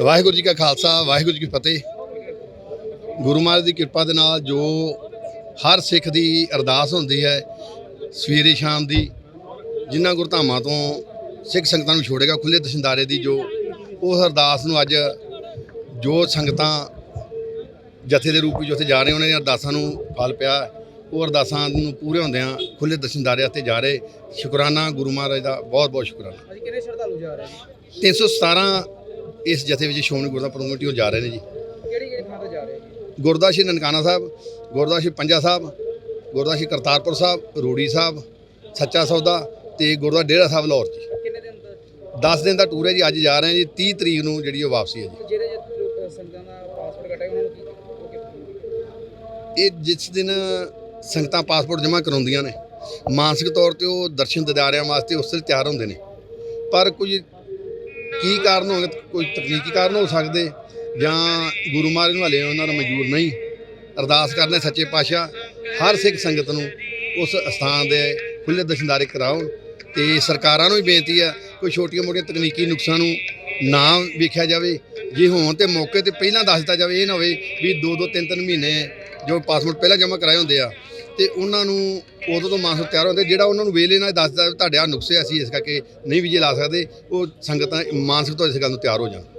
ਵਾਹਿਗੁਰੂ ਜੀ ਕਾ ਖਾਲਸਾ ਵਾਹਿਗੁਰੂ ਜੀ ਕੀ ਫਤਿਹ। ਗੁਰੂ ਮਹਾਰਾਜ ਦੀ ਕਿਰਪਾ ਦੇ ਨਾਲ ਜੋ ਹਰ ਸਿੱਖ ਦੀ ਅਰਦਾਸ ਹੁੰਦੀ ਹੈ ਸਵੇਰੇ ਸ਼ਾਮ ਦੀ ਜਿਨ੍ਹਾਂ ਗੁਰਧਾਮਾਂ ਤੋਂ ਸਿੱਖ ਸੰਗਤਾਂ ਨੂੰ ਛੋੜੇਗਾ ਖੁੱਲੇ ਦਸ਼ਿੰਦਾਰੇ ਦੀ ਜੋ ਉਸ ਅਰਦਾਸ ਨੂੰ ਅੱਜ ਜੋ ਸੰਗਤਾਂ ਜਥੇ ਦੇ ਰੂਪ ਵਿੱਚ ਉੱਥੇ ਜਾ ਰਹੇ ਉਹਨਾਂ ਦੀਆਂ ਅਰਦਾਸਾਂ ਨੂੰ ਫਲ ਪਿਆ ਉਹ ਅਰਦਾਸਾਂ ਨੂੰ ਪੂਰੇ ਹੁੰਦਿਆਂ ਖੁੱਲੇ ਦਸ਼ਿੰਦਾਰੇ ਉੱਤੇ ਜਾ ਰਹੇ। ਸ਼ੁਕਰਾਨਾ ਗੁਰੂ ਮਹਾਰਾਜ ਦਾ ਬਹੁਤ ਬਹੁਤ ਸ਼ੁਕਰਾਨਾ। ਅੱਜ ਕਿੰਨੇ ਸ਼ਰਧਾਲੂ ਜਾ ਰਹੇ ਨੇ? 317 ਇਸ ਜਥੇ ਵਿੱਚ ਸ਼੍ਰੋਮਣੀ ਪ੍ਰਬੰਧਕ ਕਮੇਟੀ ਉਹ ਜਾ ਰਹੇ ਨੇ ਜੀ। ਕਿਹੜੀ ਕਿਹੜੀ ਥਾਂ ਤੇ ਜਾ ਰਹੇ ਨੇ? ਗੁਰਦੁਆਰਾ ਸ਼੍ਰੀ ਨਨਕਾਣਾ ਸਾਹਿਬ ਗੁਰਦੁਆਰਾ ਸ਼੍ਰੀ ਪੰਜਾ ਸਾਹਿਬ ਗੁਰਦੁਆਰਾ ਸ਼੍ਰੀ ਕਰਤਾਰਪੁਰ ਸਾਹਿਬ ਰੂੜੀ ਸਾਹਿਬ ਸੱਚਾ ਸੌਦਾ ਤੇ ਗੁਰਦੁਆਰਾ ਡੇਰਾ ਸਾਹਿਬ ਲਾਹੌਰ ਜੀ। ਕਿੰਨੇ ਦਿਨ ਤੋਂ 10 ਦਿਨ ਦਾ ਟੂਰ ਹੈ ਜੀ ਅੱਜ ਜਾ ਰਹੇ ਹਾਂ ਜੀ 30 ਤਰੀਕ ਨੂੰ ਜਿਹੜੀ ਉਹ ਵਾਪਸੀ ਹੈ ਜੀ। ਜਿਹੜੇ ਜਿਹੜੇ ਲੋਕ ਸੰਗਤਾਂ ਦਾ ਪਾਸਪੋਰਟ ਕਟਾਇਆ ਉਹਨਾਂ ਨੂੰ ਕੀ ਉਹ ਕਿੱਥੇ ਇਹ ਜਿਸ ਦਿਨ ਸੰਗਤਾਂ ਪਾਸਪੋਰਟ ਜਮ੍ਹਾਂ ਕਰਾਉਂਦੀਆਂ ਨੇ ਮਾਨਸਿਕ ਤੌਰ ਤੇ ਉਹ ਦਰਸ਼ਨ ਦਿਦਾਰਿਆਂ ਵਾਸਤੇ ਉਸ ਵੇਲੇ ਤਿਆਰ ਹੁੰਦੇ ਨੇ। ਪਰ ਕੁਝ ਕੀ ਕਾਰਨ ਹੋਣਗੇ? ਕੋਈ ਤਕਨੀਕੀ ਕਾਰਨ ਹੋ ਸਕਦੇ ਜਾਂ ਗੁਰੂ ਮਹਾਰਾਜ ਨੂੰ ਹਲੇ ਉਹਨਾਂ ਦਾ ਮਨਜ਼ੂਰ ਨਹੀਂ। ਅਰਦਾਸ ਕਰਨੇ ਸੱਚੇ ਪਾਤਸ਼ਾਹ, ਹਰ ਸਿੱਖ ਸੰਗਤ ਨੂੰ ਉਸ ਸਥਾਨ ਦੇ ਖੁੱਲੇ ਦਰਸ਼ਨਦਾਰੇ ਕਰਾਉਣ ਤੇ ਸਰਕਾਰਾਂ ਨੂੰ ਵੀ ਬੇਨਤੀ ਆ ਕੋਈ ਛੋਟੀਆਂ ਮੋਟੀਆਂ ਤਕਨੀਕੀ ਨੁਕਸਾਂ ਨੂੰ ਨਾ ਵੇਖਿਆ ਜਾਵੇ। ਜੇ ਹੋਣ ਤੇ ਮੌਕੇ ਤੇ ਪਹਿਲਾਂ ਦੱਸ ਦਿੱਤਾ ਜਾਵੇ, ਇਹ ਨਾ ਹੋਵੇ ਵੀ ਦੋ ਦੋ ਤਿੰਨ ਤਿੰਨ ਮਹੀਨੇ ਜੋ ਪਾਸਪੋਰਟ ਪਹਿਲਾਂ ਜਮ੍ਹਾਂ ਕਰਾਏ ਹੁੰਦੇ ਆ, ਤੇ ਉਹਨਾਂ ਨੂੰ ਉਦੋਂ ਤੋਂ ਮਾਨਸੂਰ ਤਿਆਰ ਹੁੰਦੇ, ਜਿਹੜਾ ਉਹਨਾਂ ਨੂੰ ਵੇਲੇ ਨਾਲ ਦੱਸਦਾ ਤੁਹਾਡੇ ਆ ਨੁਕਸੇ ਅਸੀਂ ਇਸ ਕਰਕੇ ਨਹੀਂ ਵੀਜ਼ੇ ਲਾ ਸਕਦੇ, ਉਹ ਸੰਗਤਾਂ ਮਾਨਸਿਕ ਤੋਂ ਇਸ ਗੱਲ ਨੂੰ ਤਿਆਰ ਹੋ ਜਾਣ।